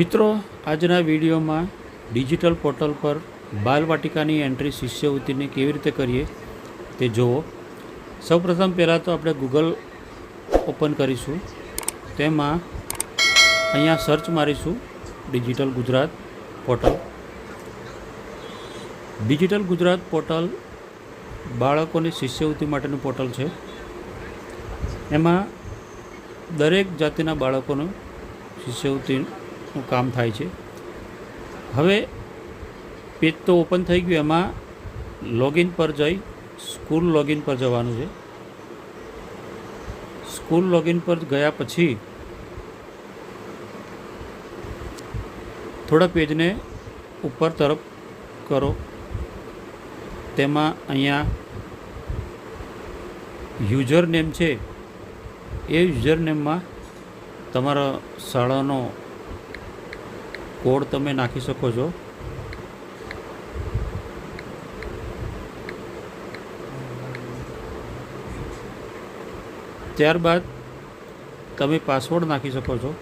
મિત્રો, આજના વિડીયોમાં ડિજિટલ પોર્ટલ પર બાલવાટિકાની એન્ટ્રી શિષ્યવૃત્તિને કેવી રીતે કરીએ તે જુઓ. સૌપ્રથમ પહેલાં તો આપણે ગૂગલ ઓપન કરીશું. તેમાં અહીંયા search મારીશું digital Gujarat portal. Digital Gujarat portal બાળકોની શિષ્યવૃત્તિ માટેનું પોર્ટલ છે. એમાં દરેક જાતિના બાળકોનું શિષ્યવૃત્તિનું કામ થાય છે. હવે પેજ તો ઓપન થઈ ગયું, એમાં લોગિન પર જઈ સ્કૂલ લોગિન પર જવાનું છે. સ્કૂલ લોગિન પર ગયા પછી થોડા પેજને ઉપર તરફ કરો. તેમાં અહીંયા યુઝર નેમ છે. એ યુઝર નેમમાં તમારા શાળાનો કોડ તમે નાખી શકો છો. ત્યારબાદ તમે પાસવર્ડ નાખી શકો છો.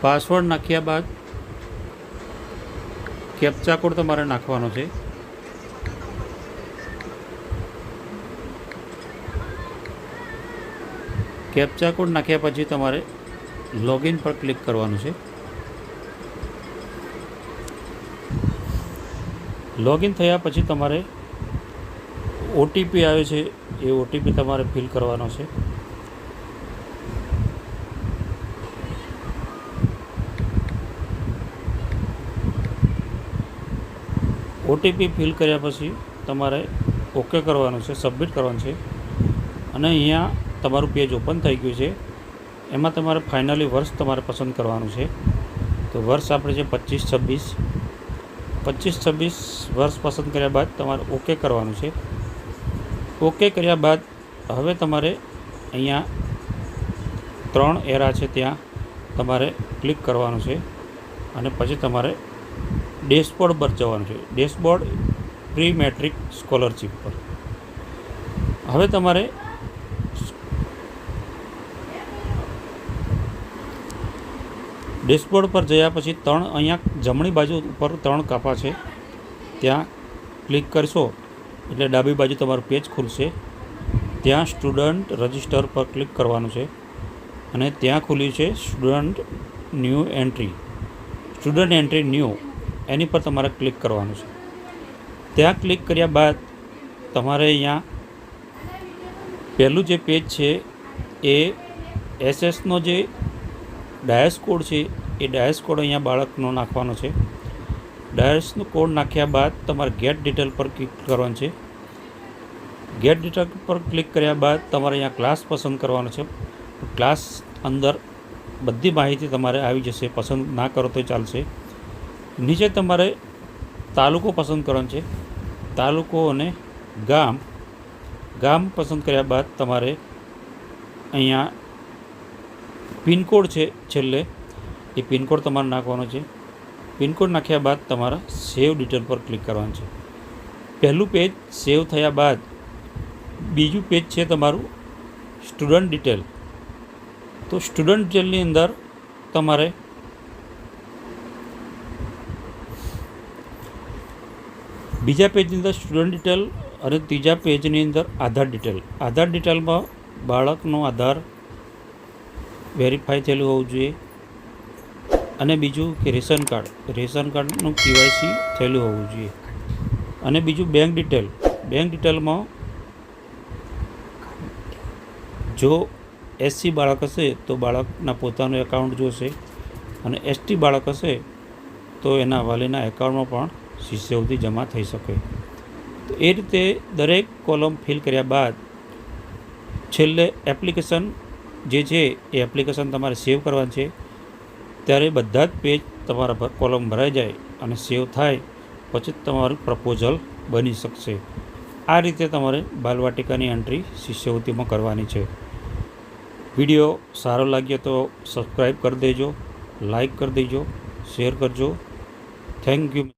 પાસવર્ડ નાખ્યા બાદ કેપ્ચા કોડ તમારે નાખવાનો છે. કેપ્ચા કોડ નાખ્યા પછી તમારે લોગિન પર ક્લિક કરવાનું છે. લોગિન થયા પછી તમારે ઓટીપી આવે છે, એ ઓટીપી તમારે ફિલ કરવાનો છે. ઓટીપી ફિલ કર્યા પછી તમારે ઓકે કરવાનું છે સબમિટ કરવાનું છે. અને અહીંયા તમારું પેજ ઓપન થઈ ગયું છે. એમાં તમારે ફાઇનલી વર્ષ તમારે પસંદ કરવાનું છે. તો વર્ષ આપણે છે પચીસ છવ્વીસ. પચીસ છવ્વીસ વર્ષ પસંદ કર્યા બાદ તમારે ઓકે કરવાનું છે. ઓકે કર્યા બાદ હવે તમારે અહીંયા ત્રણ એરા છે ત્યાં તમારે ક્લિક કરવાનું છે. અને પછી તમારે ડેશબોર્ડ પર જવાનું છે. ડેશબોર્ડ પ્રી મેટ્રિક સ્કોલરશીપ પર. હવે તમારે ડેશબોર્ડ પર જયા પછી ત્રણ અહીંયા જમણી બાજુ ઉપર ત્રણ કાપા છે. ત્યાં ક્લિક કરશો એટલે ડાબી બાજુ તમારું પેજ ખુલશે. ત્યાં સ્ટુડન્ટ રજિસ્ટર પર ક્લિક કરવાનું છે અને ત્યાં ખુલ્યું છે student new entry. Student entry new એની પર તમારે ક્લિક કરવાનું છે. ત્યાં ક્લિક કર્યા બાદ તમારે અહીંયા પહેલું જે પેજ છે એ એસએસનો જે ડાયસ કોડ છે, એ ડાયસ કોડ અહીંયા બાળકનો નાખવાનો છે. ડાયસનો કોડ નાખ્યા બાદ તમારે ગેટ ડિટેલ પર ક્લિક કરવાનું છે. ગેટ ડિટેલ પર ક્લિક કર્યા બાદ તમારે અહીંયા ક્લાસ પસંદ કરવાનો છે. ક્લાસ અંદર બધી માહિતી તમારે આવી જશે, પસંદ ના કરો તો ચાલશે. નીચે તમારે તાલુકો પસંદ કરવાનો છે. તાલુકો અને ગામ. ગામ પસંદ કર્યા બાદ તમારે અહીંયા પિનકોડ છે છેલ્લે. એ પિનકોડ તમારે નાખવાનો છે. પિનકોડ નાખ્યા બાદ તમારા સેવ ડિટેલ પર ક્લિક કરવાનું છે. પહેલું પેજ સેવ થયા બાદ બીજું પેજ છે તમારું સ્ટુડન્ટ ડિટેલ. તો સ્ટુડન્ટ ડિટેલની અંદર તમારે બીજા પેજની અંદર સ્ટુડન્ટ ડિટેલ અને ત્રીજા પેજની અંદર આધાર ડિટેલ. આધાર ડિટેલમાં બાળકનો આધાર વેરીફાઈ થયેલું હોવું જોઈએ. અને બીજું કે રેશન કાર્ડ. રેશન કાર્ડનું કેવાયસી થયેલું હોવું જોઈએ. અને બીજું બેંક ડિટેલ બેંક ડિટેલમાં જો એસસી બાળક હશે તો બાળકના પોતાનું એકાઉન્ટ જોશે અને એસટી બાળક હશે તો એના વાલીના એકાઉન્ટમાં પણ શિષ્યવૃત્તિ જમા થઈ શકે. તો એ રીતે દરેક કોલમ ફિલ કર્યા બાદ છેલ્લે એપ્લિકેશન જે છે એ એપ્લિકેશન તમારે સેવ કરવાની છે. ત્યારે બધા જ પેજ તમારા કોલમ ભરાઈ જાય અને સેવ થાય, પછી તમારું પ્રપોઝલ બની શકશે. આ રીતે તમારે બાલવાટિકાની એન્ટ્રી શિષ્યવૃત્તિમાં કરવાની છે. વીડિયો સારો લાગ્યો તો સબસ્ક્રાઈબ કરી દેજો લાઈક કરી દેજો શેર કરજો. Thank you